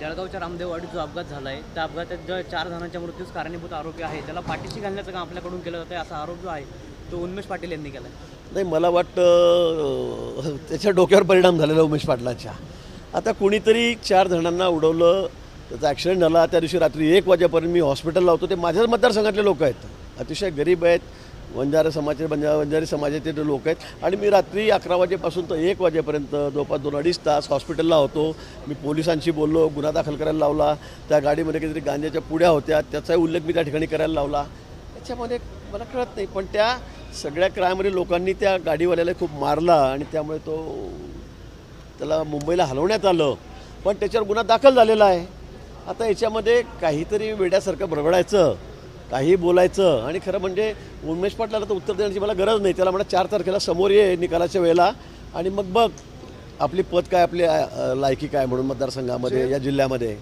जळगावच्या रामदेववाडीत जो अपघात झाला आहे त्या अपघातात ज्या चार जणांच्या मृत्यूस कारणीभूत आरोपी आहे. त्याला पाठीशी घालण्याचं काम आपल्याकडून केलं जातं असा आरोप जो आहे तो उन्मेष पाटील यांनी केला आहे नाही मला वाटतं त्याच्या डोक्यावर परिणाम झालेला उमेश पाटलांच्या. आता कुणीतरी चार जणांना उडवलं त्याचा ॲक्सिडेंट झाला त्या दिवशी रात्री एक वाजेपर्यंत मी हॉस्पिटलला होतो. ते माझ्याच मतदारसंघातले लोक आहेत. अतिशय गरीब आहेत. वंजारा समाजाचे बंजा वंजारी समाजाचे ते लोक आहेत. आणि मी रात्री अकरा वाजेपासून तर एक वाजेपर्यंत जवळपास दोन अडीच तास हॉस्पिटलला होतो. मी पोलिसांशी बोललो गुन्हा दाखल करायला लावला. त्या गाडीमध्ये काहीतरी गांजाच्या पुड्या होत्या. त्याचाही उल्लेख मी त्या ठिकाणी करायला लावला. त्याच्यामध्ये मला कळत नाही पण त्या सगळ्या क्रायमरी लोकांनी त्या गाडीवाल्याला खूप मारला आणि त्यामुळे तो त्याला मुंबईला हलवण्यात आलं. पण त्याच्यावर गुन्हा दाखल झालेला आहे. आता याच्यामध्ये काहीतरी वेड्यासारखं बरबडायचं काही बोलायचं. आणि खरं म्हणजे उन्मेष पाटलाला तर उत्तर देण्याची मला गरज नाही. त्याला म्हणा चार तारखेला समोर ये निकालाच्या वेळेला. आणि मग बघ आपली पद काय आपली लायकी काय म्हणून मतदारसंघामध्ये या जिल्ह्यामध्ये?